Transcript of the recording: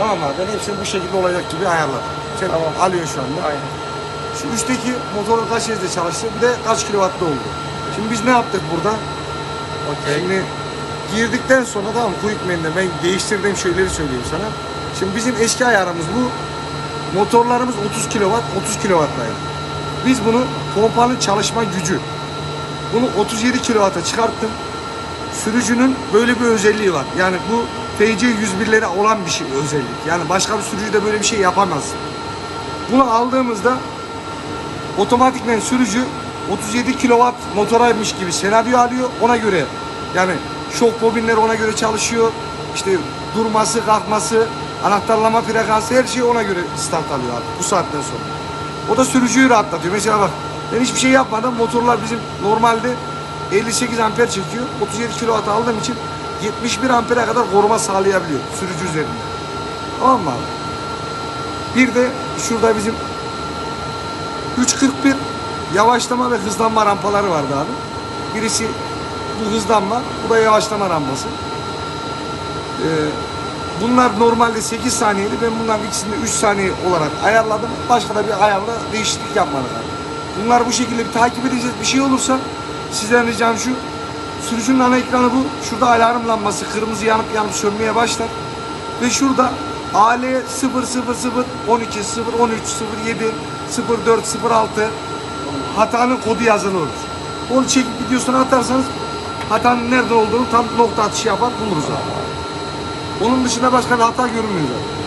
Tamam abi ben hepsini bu şekilde olacak gibi ayarladım. Sen Tamam. alıyorsun şu anda. Aynen. Şu üstteki motorun kaç hızda çalıştı bir de kaç kilovatlı oldu. Şimdi biz ne yaptık burada? Okey. Şimdi girdikten sonra tamam quick menüde ben değiştirdiğim şeyleri söyleyeyim sana. Şimdi bizim eski ayarımız bu. Motorlarımız 30 kilowatt, 30 kilowattlaydı. Biz bunu pompanın çalışma gücü. Bunu 37 kilowatta çıkarttım. Sürücünün böyle bir özelliği var. Yani bu TC 101'lere olan bir şey özellik. Yani başka bir sürücü de böyle bir şey yapamaz. Bunu aldığımızda otomatikmen sürücü 37 kW motoraymış gibi senaryo alıyor ona göre. Yani şok bobinleri ona göre çalışıyor. İşte durması, kalkması, anahtarlama frekansı her şey ona göre start alıyor abi bu saatten sonra. O da sürücüyü rahatlatıyor. Mesela bak ben hiçbir şey yapmadım. Motorlar bizim normalde 58 amper çekiyor. 37 kW aldığım için 71 ampere kadar koruma sağlayabiliyor sürücü üzerinde. Tamam mı abi? Bir de şurada bizim 3.41 yavaşlama ve hızlanma rampaları vardı abi. Birisi bu hızlanma, bu da yavaşlama rampası. Ee, bunlar normalde 8 saniyeydi. Ben bunların ikisini 3 saniye olarak ayarladım. Başka da bir ayarla değişiklik yapmadık abi. Bunlar bu şekilde bir takip edeceğiz. Bir şey olursa sizden ricam şu. Sürücünün ana ekranı bu. Şurada alarm lambası kırmızı yanıp yanıp sönmeye başlar. Ve şurada AL 000 12 0 13 07 04 06 hatanın kodu yazılı olur. Onu çekip videosunu atarsanız hatanın nerede olduğunu tam nokta atışı yapar buluruz abi. Onun dışında başka bir hata görünmüyor zaten.